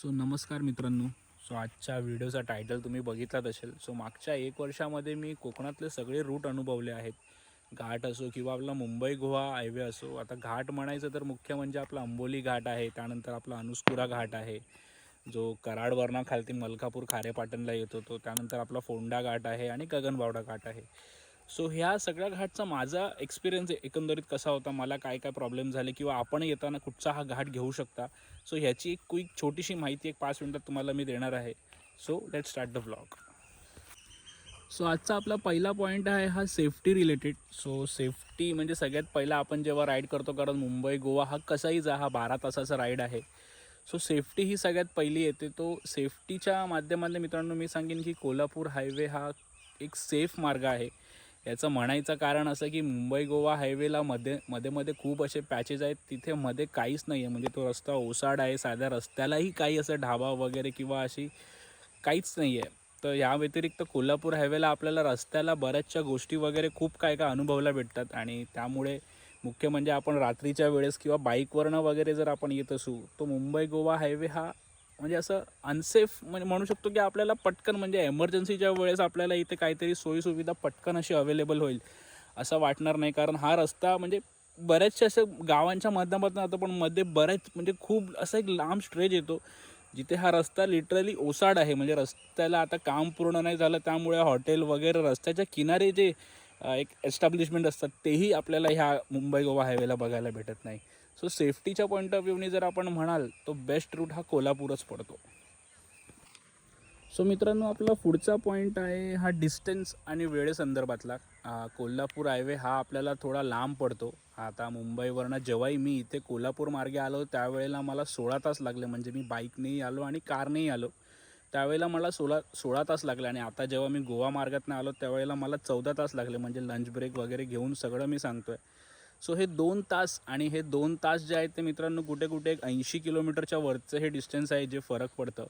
So नमस्कार मित्रांनो. So आजच्या व्हिडिओचा टायटल तुम्ही बघितलाच असेल. सो मागच्या एक वर्षामध्ये मी कोकणातले सगळे रूट अनुभवले आहेत. घाट असो किंवा आपला मुंबई गोवा हायवे असो. आता घाट म्हणायचं तर मुख्य म्हणजे आपला अंबोली घाट आहे. त्यानंतर आपला अनुस्कुरा घाट आहे. जो कराडवरनं मलकापूर खारेपाटणला येतो तो. त्यानंतर आपला फोंडा घाट आहे आणि गगनबावडा घाट आहे. सो ह्या सगळ्या घाटचा माझा एक्सपिरियन्स एकंदरीत कसा होता मला काय काय प्रॉब्लेम झाले किंवा आपण येताना कुठचा हा घाट घेऊ शकता? सो ह्याची एक क्विक छोटीशी माहिती एक पाच मिनटात तुम्हाला मी देणार आहे. So let start the blog so आजचा आपला पहिला पॉईंट आहे हा सेफ्टी रिलेटेड सो सेफ्टी म्हणजे सगळ्यात पहिला आपण जेव्हा राईड करतो कारण मुंबई गोवा हा कसाही जा हा बारा तासाचा राईड आहे. सो सेफ्टी ही सगळ्यात पहिली येते. तो सेफ्टीच्या माध्यमाने मित्रांनो मी सांगेन की कोल्हापूर हायवे हा एक सेफ मार्ग आहे. याचं म्हणायचं कारण असं की मुंबई गोवा हायवेला मध्ये मध्ये मध्ये खूप असे पॅचेस आहेत. तिथे मध्ये काहीच नाही आहे म्हणजे तो रस्ता ओसाड आहे साध्या रस्त्यालाही काही असं ढाबा वगैरे किंवा अशी काहीच नाही आहे तर या व्यतिरिक्त कोल्हापूर हायवेला आपल्याला रस्त्याला बऱ्याचशा गोष्टी वगैरे खूप काय काय अनुभवला भेटतात. आणि त्यामुळे मुख्य म्हणजे आपण रात्रीच्या वेळेस किंवा बाईकवरनं वगैरे जर आपण येत असू तो मुंबई गोवा हायवे हा म्हणजे असं अनसेफ म्हणजे म्हणू शकतो की आपल्याला पटकन म्हणजे एमर्जन्सीच्या वेळेस आपल्याला इथे काहीतरी सोयीसुविधा पटकन अशी अवेलेबल होईल असं वाटणार नाही. कारण हा रस्ता म्हणजे बऱ्याचशा असं गावांच्या माध्यमातून आता पण मध्ये बऱ्याच म्हणजे खूप असा एक लांब स्ट्रेच येतो जिथे हा रस्ता लिटरली ओसाड आहे. म्हणजे रस्त्याला आता काम पूर्ण नाही झालं त्यामुळे हॉटेल वगैरे रस्त्याच्या किनारे जे एक एस्टॅब्लिशमेंट असतात तेही आपल्याला ह्या मुंबई गोवा हायवेला बघायला भेटत नाही. सो सेफ्टीच्या पॉईंट ऑफ व्ह्यूने जर आपण म्हणाल तो बेस्ट रूट हा कोल्हापूरच पडतो. सो मित्रांनो आपला पुढचा पॉईंट आहे हा डिस्टन्स आणि वेळेसंदर्भातला. कोल्हापूर हायवे हा आपल्याला थोडा लांब पडतो. आता मुंबईवरनं जेव्हाही मी इथे कोल्हापूर मार्गे आलो त्यावेळेला मला सोळा तास लागले. म्हणजे मी बाईकनेही आलो आणि कारनेही आलो. त्यावेळेला मला सोळा सोळा तास लागले आणि आता जेव्हा मी गोवा मार्गातनं आलो त्यावेळेला मला चौदा तास लागले. म्हणजे लंच ब्रेक वगैरे घेऊन सगळं मी सांगतो आहे सो हे दोन तास आणि हे दोन तास जे आहेत ते मित्रांनो कुठे कुठे एक ऐंशी किलोमीटरच्या वरचं हे डिस्टन्स आहे जे फरक पडतं.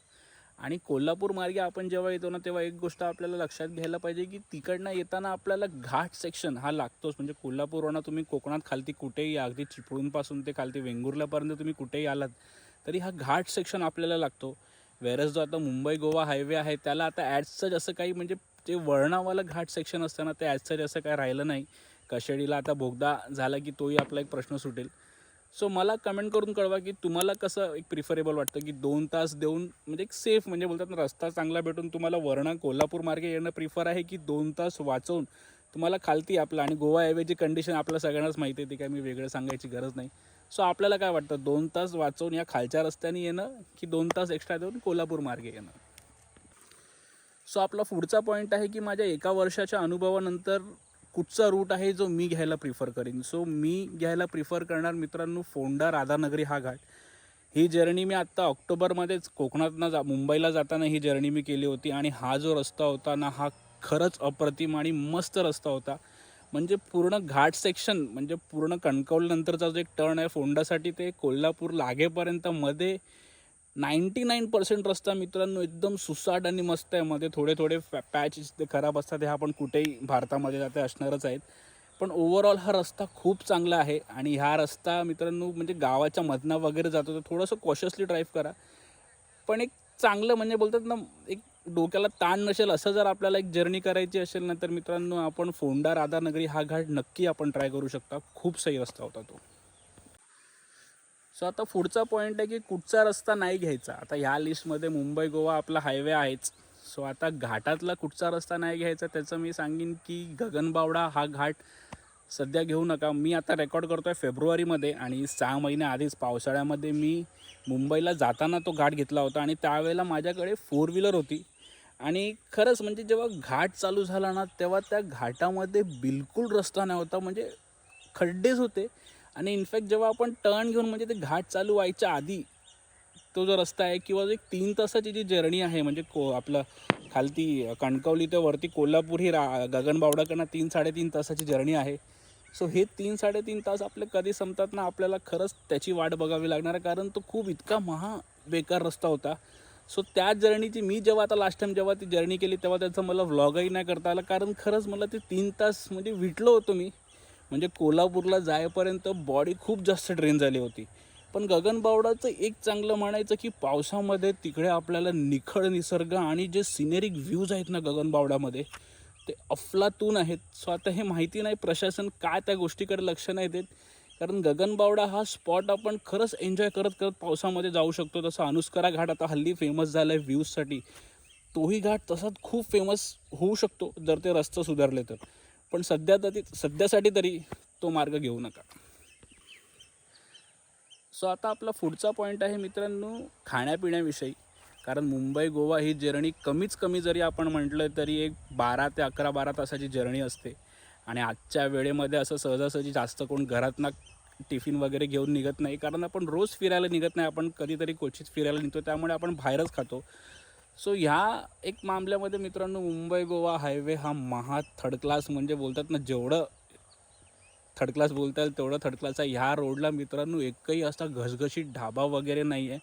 आणि कोल्हापूर मार्गे आपण जेव्हा येतो ना तेव्हा एक गोष्ट आपल्याला लक्षात घ्यायला पाहिजे की तिकडनं येताना आपल्याला घाट सेक्शन हा लागतोच. म्हणजे कोल्हापूरवरनं तुम्ही कोकणात खालती कुठेही या अगदी चिपळूणपासून ते खालती वेंगुर्ल्यापर्यंत तुम्ही कुठेही आलात तरी हा घाट सेक्शन आपल्याला लागतो. वेरस जो आता मुंबई गोवा हायवे आहे त्याला आता ॲड्सचं जसं काही म्हणजे ते वळणावालं घाट सेक्शन असताना ते ॲडचं जसं काय राहिलं नाही. कशाडीला आता बोगदा झाला की तोही आपला एक प्रश्न सुटेल. सो मला कमेंट करून कळवा की तुम्हाला कसं एक प्रिफरेबल वाटतं की दोन तास देऊन म्हणजे एक सेफ म्हणजे बोलतात ना रस्ता चांगला भेटून तुम्हाला वरणा कोल्हापूर मार्गे येणं प्रिफर आहे की दोन तास वाचवून तुम्हाला खालती आपलं आणि गोवा हायवेची कंडिशन आपल्या सगळ्यांनाच माहिती आहे ती काय मी वेगळं सांगायची गरज नाही. सो आपल्याला काय वाटतं? दोन तास वाचवून या खालच्या रस्त्याने येणं की दोन तास एक्स्ट्रा देऊन कोल्हापूर मार्गे येणं? सो आपला पुढचा पॉईंट आहे की माझ्या एका वर्षाच्या अनुभवानंतर कुठचा रूट आहे जो मी घ्यायला प्रिफर करीन? सो मी घ्यायला प्रिफर करणार मित्रांनो फोंडा राधानगरी हा घाट. ही जर्नी मी आत्ता ऑक्टोबरमध्येच कोकणातनं जा मुंबईला जाताना ही जर्नी मी केली होती आणि हा जो रस्ता होता ना हा खरंच अप्रतिम आणि मस्त रस्ता होता. म्हणजे पूर्ण घाट सेक्शन म्हणजे पूर्ण कणकवलीनंतरचा जो एक टर्न आहे फोंडासाठी ते कोल्हापूर लागेपर्यंत मध्ये नाईंटी नाईन पर्सेंट रस्ता मित्रांनो एकदम सुसाट आणि मस्त आहे. मध्ये थोडे थोडे पॅच ते खराब असतात हे आपण कुठेही भारतामध्ये जाते असणारच आहेत. पण ओव्हरऑल हा रस्ता खूप चांगला आहे आणि हा रस्ता मित्रांनो म्हणजे गावाच्या मधनं वगैरे जातो तर थोडंसं कॉशियसली ड्राईव्ह करा. पण एक चांगलं म्हणजे बोलतात ना एक डोक्याला ताण नसेल असं जर आपल्याला एक जर्नी करायची असेल ना तर मित्रांनो आपण फोंडा राधानगरी हा घाट नक्की आपण ट्राय करू शकता. खूप सही रस्ता होता तो. सो आता पुढचा पॉईंट आहे की कुठचा रस्ता नाही घ्यायचा. आता ह्या लिस्टमध्ये मुंबई गोवा आपला हायवे आहेच. सो आता घाटातला कुठचा रस्ता नाही घ्यायचा त्याचं मी सांगेन की गगनबावडा हा घाट सध्या घेऊ नका. मी आता रेकॉर्ड करतो आहे फेब्रुवारीमध्ये आणि सहा महिन्या आधीच पावसाळ्यामध्ये मी मुंबईला जाताना तो घाट घेतला होता आणि त्यावेळेला माझ्याकडे फोर व्हीलर होती. आणि खरंच म्हणजे जेव्हा घाट चालू झाला ना तेव्हा त्या घाटामध्ये बिलकुल रस्ता नाही होता म्हणजे खड्डेच होते. आणि इनफॅक्ट जेव्हा आपण टर्न घेऊन म्हणजे ते घाट चालू व्हायच्या आधी तो जो रस्ता आहे किंवा एक तीन तासाची जी जर्नी आहे म्हणजे को आपलं खालती कणकवली ते वरती कोल्हापूर ही रा गगनबावडाकडनं तीन साडेतीन तासाची जर्नी आहे. सो हे तीन साडेतीन तास आपले कधी संपतात ना आपल्याला खरंच त्याची वाट बघावी लागणार आहे कारण तो खूप इतका महा बेकार रस्ता होता. सो त्या जर्नीची मी जेव्हा आता लास्ट टाइम जेव्हा ती जर्नी केली तेव्हा त्याचं मला व्लॉगही नाही करता आला कारण खरंच मला ते तीन तास म्हणजे विटलो होतो मी. म्हणजे कोल्हापूरला जायपर्यंत बॉडी खूप जास्त ड्रेन झाली होती. पण गगनबावडाचं एक चांगलं म्हणायचं की पावसामध्ये तिकडे आपल्याला निखळ निसर्ग आणि जे सिनेरिक व्ह्यूज आहेत ना गगनबावडामध्ये ते अफलातून आहेत. सो आता हे माहिती नाही प्रशासन काय त्या गोष्टीकडे लक्ष नाही देत. कारण गगनबावडा हा स्पॉट आपण खरंच एन्जॉय करत करत पावसामध्ये जाऊ शकतो. तसं अनुस्करा घाट आता हल्ली फेमस झाला आहे व्ह्यूजसाठी तोही घाट तसाच खूप फेमस होऊ शकतो जर ते रस्ते सुधारले तर. पण सध्या तरी सध्यासाठी तरी तो मार्ग घेऊ नका. सो आता आपला पुढचा पॉईंट आहे मित्रांनो खाण्यापिण्याविषयी. कारण मुंबई गोवा ही जर्नी कमीच कमी जरी आपण म्हटलं तरी एक बारा ते अकरा बारा तासाची जर्नी असते. आणि आजच्या वेळेमध्ये असं सहजासहजी जास्त कोण घरातनं टिफिन वगैरे घेऊन निघत नाही. कारण आपण रोज फिरायला निघत नाही. आपण कधीतरी क्वचित फिरायला निघतो. त्यामुळे आपण बाहेरच खातो. सो ह्या एक मामल्यामध्ये मित्रांनो मुंबई गोवा हायवे हा महा थर्ड क्लास म्हणजे बोलतात ना जेवढं थर्ड क्लास बोलता येईल तेवढं थर्ड क्लास आहे. ह्या रोडला मित्रांनो एकही असा घसघशीत ढाबा वगैरे नाही आहे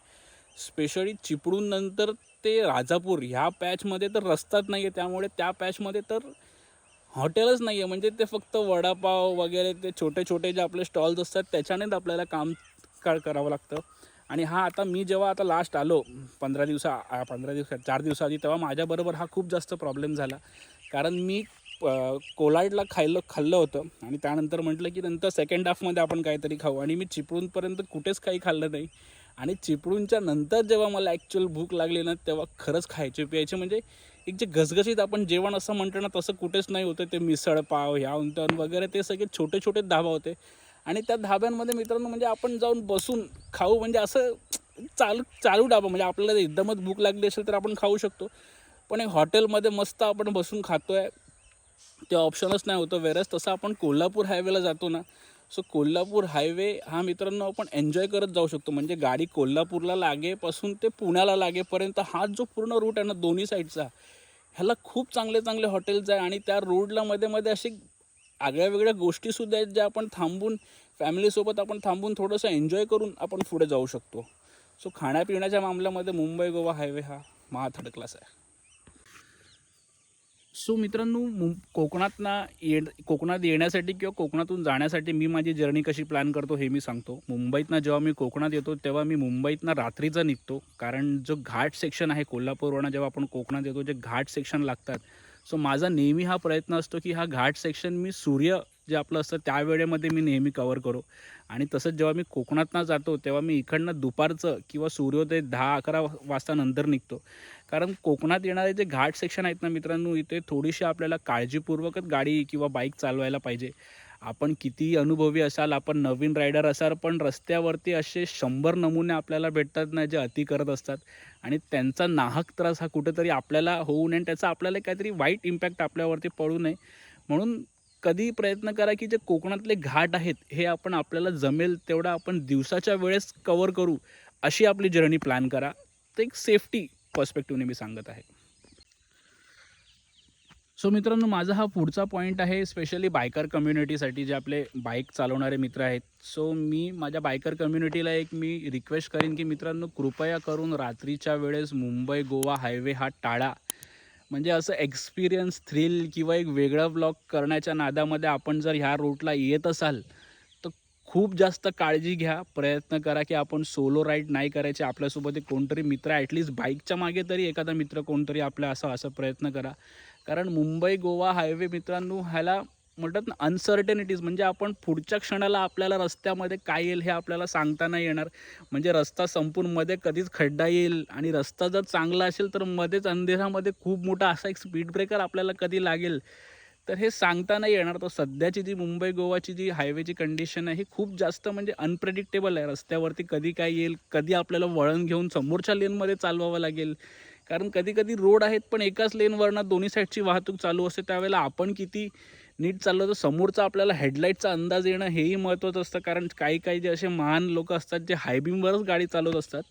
स्पेशली चिपळूण नंतर ते राजापूर ह्या पॅचमध्ये तर रस्ताच नाही आहे त्यामुळे त्या पॅचमध्ये तर हॉटेलच नाही आहे म्हणजे ते फक्त वडापाव वगैरे ते छोटे छोटे जे आपले स्टॉल्स असतात त्याच्यानेच आपल्याला काम काळ करावं लागतं. आणि हा आता मी जेव्हा आता लास्ट आलो पंधरा दिवसा पंधरा दिवस चार दिवसाआधी तेव्हा माझ्याबरोबर हा खूप जास्त प्रॉब्लेम झाला. कारण मी अ, कोलाडला खायलं खाल्लं होतं आणि त्यानंतर म्हटलं की नंतर सेकंड हाफमध्ये आपण काहीतरी खाऊ. आणि मी चिपळूणपर्यंत कुठेच काही खाल्लं नाही. आणि चिपळूणच्या नंतर जेव्हा मला ॲक्च्युअल भूक लागली ना तेव्हा खरंच खायचे प्यायचे. म्हणजे एक जे घसघशीत आपण जेवण असं म्हणतो ना तसं कुठेच नाही होतं. ते मिसळ पाव ह्या उंतन वगैरे ते सगळे छोटे छोटे धाबा होते. आणि त्या धाब्यांमध्ये मित्रांनो म्हणजे आपण जाऊन बसून खाऊ म्हणजे असं चालू चालू डाबा म्हणजे आपल्याला एकदमच भूक लागली असेल तर आपण खाऊ शकतो. पण एक हॉटेलमध्ये मस्त आपण बसून खातो आहे ते ऑप्शनच नाही होतं. वेरस तसं आपण कोल्हापूर हायवेला जातो ना सो कोल्हापूर हायवे हा मित्रांनो आपण एन्जॉय करत जाऊ शकतो. म्हणजे गाडी कोल्हापूरला लागेपासून ते पुण्याला लागेपर्यंत हा जो पूर्ण रूट आहे ना दोन्ही साईडचा ह्याला खूप चांगले चांगले हॉटेल्स आहे आणि त्या रोडला मध्ये मध्ये असे आगळ्या वेगळ्या गोष्टीसुद्धा आहेत ज्या आपण थांबून फॅमिलीसोबत आपण थांबून थोडंसं एन्जॉय करून आपण पुढे जाऊ शकतो. सो खाण्यापिण्याच्या मामल्यामध्ये मुंबई गोवा हायवे हा महा थर्ड क्लास आहे. सो मित्रांनो मुं कोकणातना ये कोकणात येण्यासाठी किंवा कोकणातून जाण्यासाठी मी माझी जर्नी कशी प्लॅन करतो हे मी सांगतो. मुंबईतनं जेव्हा मी कोकणात येतो तेव्हा मी मुंबईतनं रात्रीचा निघतो. कारण जो घाट सेक्शन आहे कोल्हापूरवरनं जेव्हा आपण कोकणात येतो जे घाट सेक्शन लागतात सो माझा नेहमी हा प्रयत्न असतो की हा घाट सेक्शन मी सूर्य जे आपलं असतं त्या वेळेमध्ये मी नेहमी कवर करू. आणि तसंच जेव्हा मी कोकणातनं जातो तेव्हा मी इकडनं दुपारचं किंवा सूर्योदय दहा अकरा वाजता नंतर निघतो. कारण कोकणात येणारे जे घाट सेक्शन आहेत ना मित्रांनो इथे थोडीशी आपल्याला काळजीपूर्वकच गाडी किंवा बाईक चालवायला पाहिजे. आपण कितीही अनुभवी असाल आपण नवीन रायडर असाल पण रस्त्यावरती असे शंभर नमुने आपल्याला भेटतात ना जे अति करत असतात. आणि त्यांचा नाहक त्रास हा कुठेतरी आपल्याला होऊ नये आणि त्याचा आपल्याला काहीतरी वाईट इम्पॅक्ट आपल्यावरती पडू नये. म्हणून कधी प्रयत्न करा की जे कोकणातले घाट आहेत हे आपण आपल्याला जमेल तेवढा आपण दिवसाच्या वेळेस कवर करू अशी आपली जर्नी प्लॅन करा. ते एक सेफ्टी पर्स्पेक्टिव्हने मी सांगत आहे. सो मित्रांनो माझा हा पुढचा पॉईंट आहे स्पेशली बायकर कम्युनिटीसाठी जे आपले बाईक चालवणारे मित्र आहेत. सो मी माझ्या बायकर कम्युनिटीला एक मी रिक्वेस्ट करीन की मित्रांनो कृपया करून रात्रीच्या वेळेस मुंबई गोवा हायवे हा टाळा. म्हणजे असं एक्सपिरियन्स थ्रिल किंवा एक वेगळा ब्लॉग करण्याच्या नादामध्ये आपण जर ह्या रूटला येत असाल तर खूप जास्त काळजी घ्या. प्रयत्न करा की आपण सोलो राईड नाही करायचे. आपल्यासोबत एक कोणतरी मित्र ॲटलिस्ट बाईकच्या मागे तरी एखादा मित्र कोणतरी आपला असा असं प्रयत्न करा. कारण मुंबई गोवा हायवे मित्रांनो ह्याला म्हणतात ना अनसर्टनिटीज म्हणजे आपण पुढच्या क्षणाला आपल्याला रस्त्यामध्ये काय येईल हे आपल्याला सांगता नाही येणार. म्हणजे रस्ता संपून मध्ये कधीच खड्डा येईल आणि रस्ता जर चांगला असेल तर मध्येच अंधेरामध्ये खूप मोठा असा एक स्पीड ब्रेकर आपल्याला कधी लागेल? तर हे सांगता नाही येणार. तर सध्याची जी मुंबई गोवाची जी हायवेची कंडिशन आहे ही खूप जास्त म्हणजे अनप्रेडिक्टेबल आहे. रस्त्यावरती कधी काय येईल कधी आपल्याला वळण घेऊन समोरच्या लेनमध्ये चालवावं लागेल. कारण कधी कधी रोड आहेत पण एकाच लेनवरनं दोन्ही साईडची वाहतूक चालू असते. त्यावेळेला आपण किती नीट चाललो तर समोरचा आपल्याला हेडलाईटचा अंदाज येणं हेही महत्त्वाचं असतं. कारण काही काही जे असे महान लोक असतात जे हायबीमवरच गाडी चालवत असतात.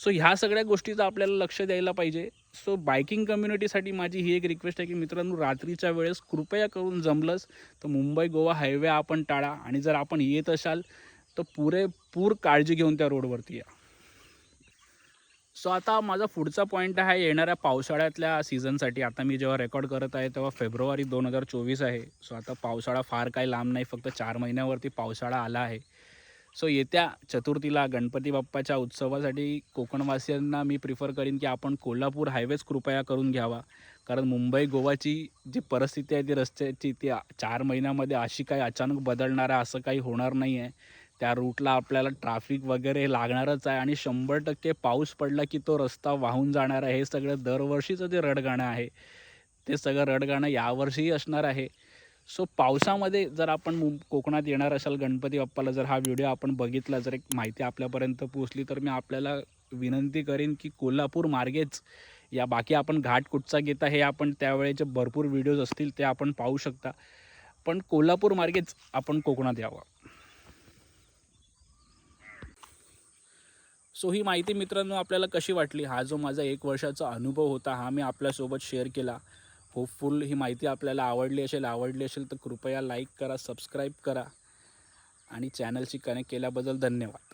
सो ह्या सगळ्या गोष्टीचं आपल्याला लक्ष द्यायला पाहिजे. सो बायकिंग कम्युनिटीसाठी माझी ही एक रिक्वेस्ट आहे की मित्रांनो रात्रीच्या वेळेस कृपया करून जमलंच तर मुंबई गोवा हायवे आपण टाळा. आणि जर आपण येत असाल तर पुरेपूर काळजी घेऊन त्या रोडवरती या. सो आता माझा पुढचा पॉईंट आहे येणाऱ्या पावसाळ्यातल्या सीझनसाठी आता मी जेव्हा रेकॉर्ड करत आहे तेव्हा फेब्रुवारी दोन हजार चोवीस आहे. सो आता पावसाळा फार काही लांब नाही फक्त चार महिन्यावरती पावसाळा आला आहे. सो येत्या चतुर्थीला गणपती बाप्पाच्या उत्सवासाठी कोकणवासियांना मी प्रिफर करीन की आपण कोल्हापूर हायवेच कृपया करून घ्यावा. कारण मुंबई गोवाची जी परिस्थिती आहे ती रस्त्याची ती चार महिन्यामध्ये अशी काही अचानक बदलणार आहे असं काही होणार नाही आहे त्या रूटला आपल्याला ट्राफिक वगैरे लागणारच आहे आणि शंभर टक्के पाऊस पडला की तो रस्ता वाहून जाणार आहे. हे सगळं दरवर्षीचं जे रडगाणं आहे ते सगळं रडगाणं यावर्षीही असणार आहे. सो पावसामध्ये जर आपण कोकणात येणार असाल गणपती बाप्पाला जर हा व्हिडिओ आपण बघितला जर एक माहिती आपल्यापर्यंत पोहोचली तर मी आपल्याला विनंती करेन की कोल्हापूर मार्गेच या बाकी आपण घाट कुठचा घेता हे आपण त्यावेळेचे भरपूर व्हिडिओज असतील ते आपण पाहू शकता. पण कोल्हापूर मार्गेच आपण कोकणात यावं. सो ही माहिती मित्रांनो आपल्याला कशी वाटली? हा जो माझा एक वर्षाचा अनुभव होता हा मी आपल्यासोबत शेअर केला. होपफुल ही माहिती आपल्याला आवडली असेल आवडली असेल तर कृपया लाईक करा सबस्क्राईब करा. आणि चॅनलशी कनेक्ट केल्याबद्दल धन्यवाद.